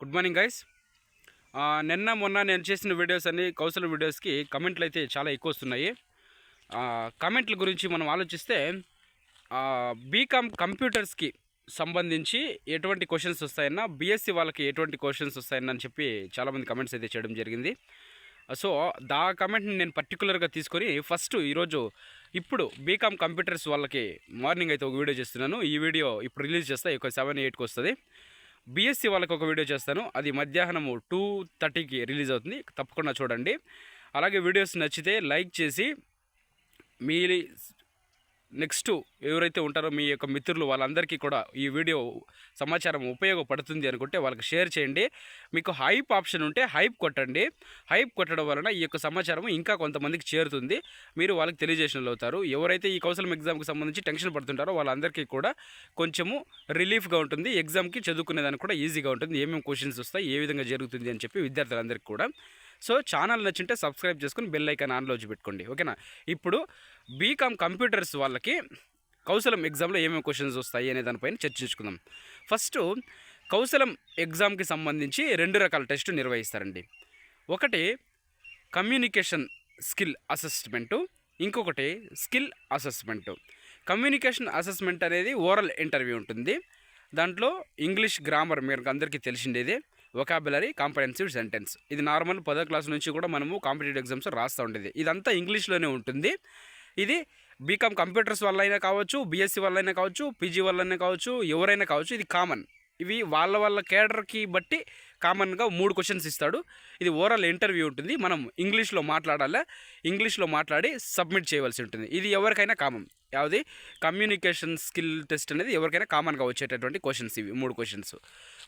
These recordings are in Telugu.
గుడ్ మార్నింగ్ గైస్ నిన్న మొన్న నేను చేసిన వీడియోస్ అన్ని కౌశల వీడియోస్కి కమెంట్లు అయితే చాలా ఎక్కువ వస్తున్నాయి. కమెంట్ల గురించి మనం ఆలోచిస్తే బీకామ్ కంప్యూటర్స్కి సంబంధించి ఎటువంటి క్వశ్చన్స్ వస్తాయన్నా బీఎస్సీ వాళ్ళకి ఎటువంటి క్వశ్చన్స్ వస్తాయన్నా అని చెప్పి చాలామంది కమెంట్స్ అయితే చేయడం జరిగింది. సో దా కమెంట్ని నేను పర్టికులర్గా తీసుకొని ఫస్ట్ ఈరోజు ఇప్పుడు బీకామ్ కంప్యూటర్స్ వాళ్ళకి మార్నింగ్ అయితే ఒక వీడియో చేస్తున్నాను. ఈ వీడియో ఇప్పుడు రిలీజ్ చేస్తా ఒక సెవెన్ ఎయిట్కి వస్తుంది. బీఎస్సీ వాళ్ళకి ఒక వీడియో చేస్తాను. అది మధ్యాహ్నం టూ థర్టీకి రిలీజ్ అవుతుంది. తప్పకుండా చూడండి. అలాగే వీడియోస్ నచ్చితే లైక్ చేసి మీ నెక్స్ట్ ఎవరైతే ఉంటారో మీ యొక్క మిత్రులు వాళ్ళందరికీ కూడా ఈ వీడియో సమాచారం ఉపయోగపడుతుంది అనుకుంటే వాళ్ళకి షేర్ చేయండి. మీకు హైప్ ఆప్షన్ ఉంటే హైప్ కొట్టండి. హైప్ కొట్టడం వలన ఈ యొక్క సమాచారం ఇంకా కొంతమందికి చేరుతుంది. మీరు వాళ్ళకి తెలియజేసిన అవుతారు. ఎవరైతే ఈ కౌశలం ఎగ్జామ్కి సంబంధించి టెన్షన్ పడుతుంటారో వాళ్ళందరికీ కూడా కొంచెము రిలీఫ్గా ఉంటుంది. ఎగ్జామ్కి చదువుకునేదానికి కూడా ఈజీగా ఉంటుంది. ఏమేమి క్వశ్చన్స్ వస్తాయి ఏ విధంగా జరుగుతుంది అని చెప్పి విద్యార్థులందరికీ కూడా సో ఛానల్ నచ్చింటే సబ్స్క్రైబ్ చేసుకుని బెల్ ఐకాన్ ఆన్లో పెట్టుకోండి ఓకేనా? ఇప్పుడు బీకామ్ కంప్యూటర్స్ వాళ్ళకి కౌశలం ఎగ్జామ్లో ఏమేమి క్వశ్చన్స్ వస్తాయి అనే దానిపైన చర్చించుకుందాం ఫస్ట్ కౌశలం ఎగ్జామ్కి సంబంధించి రెండు రకాల టెస్ట్ నిర్వహిస్తారండి. ఒకటి కమ్యూనికేషన్ స్కిల్ అసెస్మెంటు ఇంకొకటి స్కిల్ అసెస్మెంటు. కమ్యూనికేషన్ అసెస్మెంట్ అనేది ఓరల్ ఇంటర్వ్యూ ఉంటుంది. దాంట్లో ఇంగ్లీష్ గ్రామర్ మీరు అందరికీ తెలిసిండేదే. వొకాబులరీ కాంప్రహెన్సివ్ సెంటెన్స్ ఇది నార్మల్ పదో క్లాస్ నుంచి కూడా మనము కాంపిటేటివ్ ఎగ్జామ్స్ రాస్తూ ఉండేది. ఇదంతా ఇంగ్లీష్లోనే ఉంటుంది. ఇది బీకామ్ కంప్యూటర్స్ వల్ల అయినా కావచ్చు బీఎస్సీ వల్ల అయినా కావచ్చు పీజీ వల్ల అయినా కావచ్చు ఎవరైనా కావచ్చు ఇది కామన్ ఇవి వాళ్ళ వాళ్ళ కేడర్కి బట్టి కామన్గా మూడు క్వశ్చన్స్ ఇస్తాడు. ఇది ఓవరాల్ ఇంటర్వ్యూ ఉంటుంది. మనం ఇంగ్లీష్లో మాట్లాడాలా? ఇంగ్లీష్లో మాట్లాడి సబ్మిట్ చేయవలసి ఉంటుంది. ఇది ఎవరికైనా కామన్ యావది కమ్యూనికేషన్ స్కిల్ టెస్ట్ అనేది ఎవరికైనా కామన్గా వచ్చేటటువంటి క్వశ్చన్స్ ఇవి మూడు క్వశ్చన్స్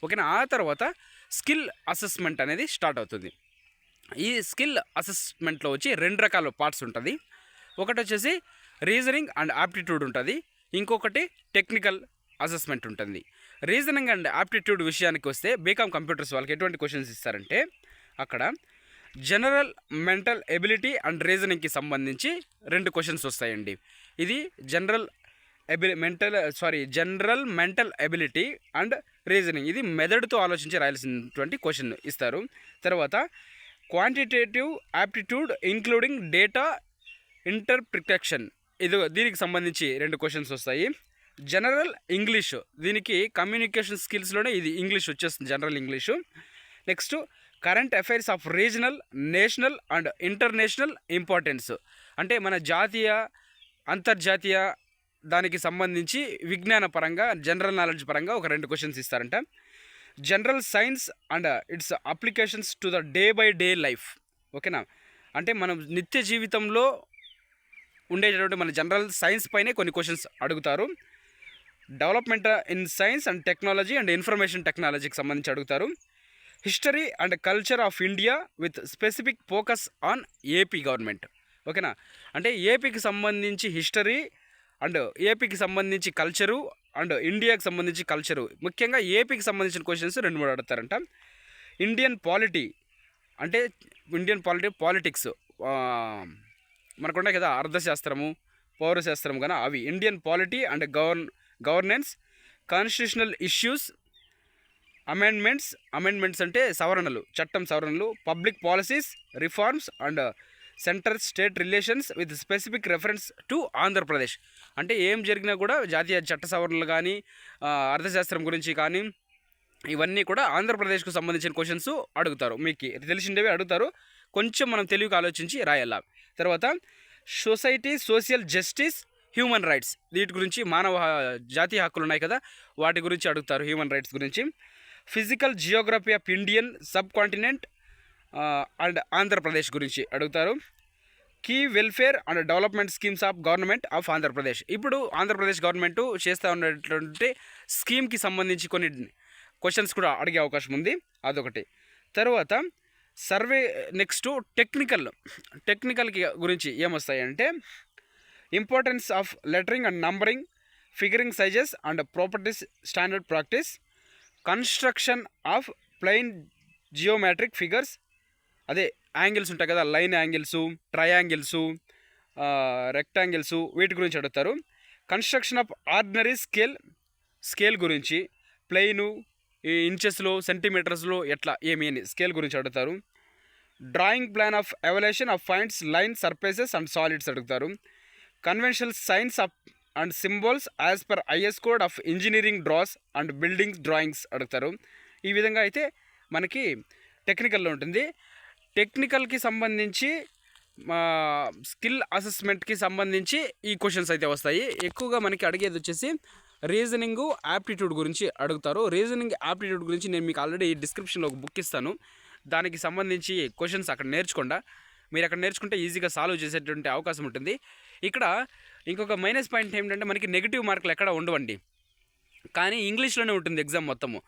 ఓకేనా? ఆ తర్వాత స్కిల్ అసెస్మెంట్ అనేది స్టార్ట్ అవుతుంది. ఈ స్కిల్ అసెస్మెంట్లో వచ్చి రెండు రకాల పార్ట్స్ ఉంటుంది. ఒకటి వచ్చేసి రీజనింగ్ అండ్ ఆప్టిట్యూడ్ ఉంటుంది. ఇంకొకటి టెక్నికల్ అసెస్మెంట్ ఉంటుంది. రీజనింగ్ అండ్ ఆప్టిట్యూడ్ విషయానికి వస్తే బీకామ్ కంప్యూటర్స్ వాళ్ళకి ఎటువంటి క్వశ్చన్స్ ఇస్తారంటే అక్కడ జనరల్ మెంటల్ ఎబిలిటీ అండ్ రీజనింగ్కి సంబంధించి రెండు క్వశ్చన్స్ వస్తాయండి. ఇది general ability mental sorry general mental ability and reasoning. ఇది మెదడుతో ఆలోచించి రాయాల్సినటువంటి క్వశ్చన్ ఇస్తారు. తర్వాత quantitative aptitude including data interpretation. ఇది దీనికి సంబంధించి రెండు క్వశ్చన్స్ వస్తాయి. General English. దీనికి కమ్యూనికేషన్ స్కిల్స్లోనే ఇది ఇంగ్లీష్ వచ్చేస్తుంది general English. Next current affairs of regional national and international importance. అంటే మన జాతీయ అంతర్జాతీయ దానికి సంబంధించి విజ్ఞాన పరంగా జనరల్ నాలెడ్జ్ పరంగా ఒక రెండు క్వశ్చన్స్ ఇస్తారంట. General science and its applications to the day by day life ఓకేనా? అంటే మనం నిత్య జీవితంలో ఉండేటటువంటి మన జనరల్ సైన్స్ పైనే కొన్ని క్వశ్చన్స్ అడుగుతారు. Development in science and technology and information టెక్నాలజీకి సంబంధించి అడుగుతారు. History and culture of India with specific focus on AP government ఓకేనా? అంటే ఏపీకి సంబంధించి హిస్టరీ అండ్ ఏపీకి సంబంధించి కల్చరు అండ్ ఇండియాకి సంబంధించి కల్చరు ముఖ్యంగా ఏపీకి సంబంధించిన క్వశ్చన్స్ రెండు మూడు అడుగుతారంట. ఇండియన్ పాలిటీ అంటే ఇండియన్ పాలిటీ పాలిటిక్స్ మనకుండే కదా అర్థశాస్త్రము పౌరశాస్త్రం కానీ అవి. Indian polity and govern governance constitutional issues amendments amendments అంటే సవరణలు చట్టం సవరణలు public policies reforms and centre state relations with specific reference to Andhra Pradesh అంటే ఏం జరిగినా కూడా జాతీయ చట్ట సవరణలు కానీ అర్థశాస్త్రం గురించి కానీ ఇవన్నీ కూడా ఆంధ్రప్రదేశ్కు సంబంధించిన క్వశ్చన్స్ అడుగుతారు. మీకు తెలిసిండేవి అడుగుతారు. కొంచెం మనం తెలివికి ఆలోచించి రాయాల. తర్వాత society social justice human rights వీటి గురించి మానవ జాతీయ హక్కులు ఉన్నాయి కదా వాటి గురించి అడుగుతారు హ్యూమన్ రైట్స్ గురించి. Physical geography of Indian subcontinent and Andhra Pradesh గురించి అడుగుతారు. Key welfare and development schemes of government of Andhra Pradesh. ఇప్పుడు ఆంధ్రప్రదేశ్ గవర్నమెంట్ చేస్తూ ఉన్నటువంటి స్కీమ్కి సంబంధించి కొన్ని క్వశ్చన్స్ కూడా అడిగే అవకాశం ఉంది. అదొకటి. తర్వాత సర్వే నెక్స్ట్ టెక్నికల్ టెక్నికల్కి గురించి ఏమొస్తాయంటే importance of lettering and numbering figuring sizes and properties standard practice construction of plain geometric figures అదే యాంగిల్స్ ఉంటాయి కదా లైన్ యాంగిల్స్ ట్రయాంగిల్స్ రెక్టాంగిల్స్ వీటి గురించి అడుగుతారు. Construction of ordinary scale scale గురించి ప్లెయిను ఈ ఇంచెస్లో సెంటీమీటర్స్లో ఎట్లా ఏమి అని స్కేల్ గురించి అడుగుతారు. Drawing plan of evolution of points line surfaces and solids అడుగుతారు. Conventional signs of and symbols as per IS code of engineering draws and buildings drawings అడుగుతారు. ఈ విధంగా అయితే మనకి టెక్నికల్లో ఉంటుంది. టెక్నికల్కి సంబంధించి మా స్కిల్ అసెస్మెంట్కి సంబంధించి ఈ క్వశ్చన్స్ అయితే వస్తాయి. ఎక్కువగా మనకి అడిగేది వచ్చేసి రీజనింగ్ యాప్టిట్యూడ్ గురించి అడుగుతారు. రీజనింగ్ యాప్టిట్యూడ్ గురించి నేను మీకు ఆల్రెడీ డిస్క్రిప్షన్లో ఒక బుక్ ఇస్తాను. దానికి సంబంధించి క్వశ్చన్స్ అక్కడ నేర్చుకుండా. మీరు అక్కడ నేర్చుకుంటే ఈజీగా సాల్వ్ చేసేటువంటి అవకాశం ఉంటుంది. ఇక్కడ ఇంకొక మైనస్ పాయింట్ ఏంటంటే మనకి నెగిటివ్ మార్కులు ఎక్కడ ఉండవండి. కానీ ఇంగ్లీష్లోనే ఉంటుంది ఎగ్జామ్ మొత్తము.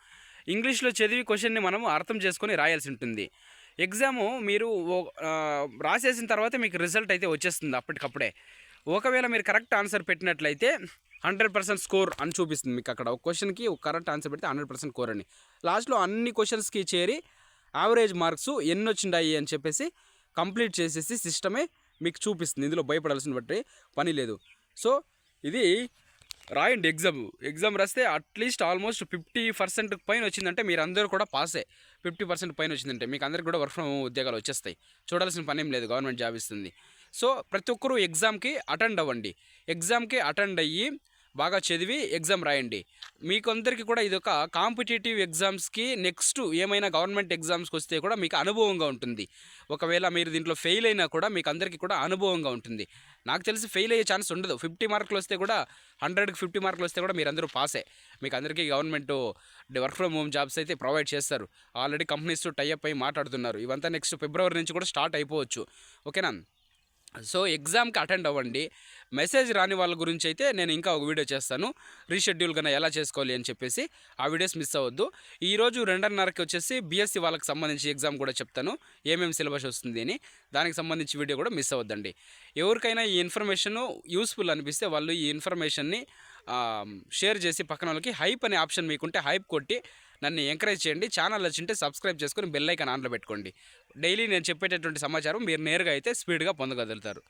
ఇంగ్లీష్లో చదివి క్వశ్చన్ని మనము అర్థం చేసుకొని రాయాల్సి ఉంటుంది. ఎగ్జాము మీరు ఓ- రాసేసిన తర్వాత మీకు రిజల్ట్ అయితే వచ్చేస్తుంది అప్పటికప్పుడే. ఒకవేళ మీరు కరెక్ట్ ఆన్సర్ పెట్టినట్లయితే హండ్రెడ్ పర్సెంట్ స్కోర్ అని చూపిస్తుంది మీకు అక్కడ. ఒక క్వశ్చన్కి ఒక కరెక్ట్ ఆన్సర్ పెడితే హండ్రెడ్ పర్సెంట్ స్కోర్ అని. లాస్ట్లో అన్ని క్వశ్చన్స్కి చేరి యావరేజ్ మార్క్స్ ఎన్ని వచ్చిండాయి అని చెప్పేసి కంప్లీట్ చేసేసి సిస్టమే మీకు చూపిస్తుంది. ఇందులో భయపడాల్సిన బట్టి పని లేదు. సో ఇది రాయండి ఎగ్జామ్. ఎగ్జామ్ రాస్తే at least almost fifty percent పైన వచ్చిందంటే మీరు అందరూ కూడా పాసే ఫిఫ్టీ పర్సెంట్ పైన వచ్చిందంటే మీకు అందరికి కూడా వర్క్ ఫ్రమ్ ఉద్యోగాలు వచ్చేస్తాయి. చూడాల్సిన పని ఏం లేదు గవర్నమెంట్ జాబ్ ఇస్తుంది. సో ప్రతి ఒక్కరూ ఎగ్జామ్కి అటెండ్ అవ్వండి. ఎగ్జామ్కి అటెండ్ అయ్యి బాగా చదివి ఎగ్జామ్ రాయండి. మీకు అందరికీ కూడా ఇది ఒక కాంపిటేటివ్ ఎగ్జామ్స్కి నెక్స్ట్ ఏమైనా గవర్నమెంట్ ఎగ్జామ్స్కి వస్తే కూడా మీకు అనుభవంగా ఉంటుంది. ఒకవేళ మీరు దీంట్లో ఫెయిల్ అయినా కూడా మీకు అందరికీ కూడా అనుభవంగా ఉంటుంది. నాకు తెలిసి ఫెయిల్ అయ్యే ఛాన్స్ ఉండదు. ఫిఫ్టీ మార్కులు వస్తే కూడా హండ్రెడ్కి ఫిఫ్టీ మార్కులు వస్తే కూడా మీరు అందరూ పాసే మీకు అందరికీ government work from home jobs అయితే ప్రొవైడ్ చేస్తారు. ఆల్రెడీ కంపెనీస్ టైఅప్ అయి మాట్లాడుతున్నారు. ఇవంతా నెక్స్ట్ ఫిబ్రవరి నుంచి కూడా స్టార్ట్ అయిపోవచ్చు. ఓకేనా సో ఎగ్జామ్కి అటెండ్ అవ్వండి. మెసేజ్ రాని వాళ్ళ గురించి అయితే నేను ఇంకా ఒక వీడియో చేస్తాను. రీషెడ్యూల్ కన్నా ఎలా చేసుకోవాలి అని చెప్పేసి ఆ వీడియోస్ మిస్ అవ్వద్దు. ఈరోజు రెండున్నరకి వచ్చేసి బీఎస్సీ వాళ్ళకి సంబంధించి ఎగ్జామ్ కూడా చెప్తాను. ఏమేమి సిలబస్ వస్తుంది అని. దానికి సంబంధించి వీడియో కూడా మిస్ అవ్వద్దండి. ఎవరికైనా ఈ ఇన్ఫర్మేషన్ యూస్ఫుల్ అనిపిస్తే వాళ్ళు ఈ ఇన్ఫర్మేషన్ని షేర్ చేసి పక్కన వాళ్ళకి హైప్ అనే ఆప్షన్ మీకుంటే హైప్ కొట్టి నన్ను ఎంకరేజ్ చేయండి. ఛానల్ వచ్చింటే సబ్స్క్రైబ్ చేసుకొని బెల్ ఐకాన్ ఆన్లో పెట్టుకోండి. డైలీ నేను చెప్పేటటువంటి సమాచారం మీరు నేరుగా అయితే స్పీడ్గా పొందగలుగుతారు.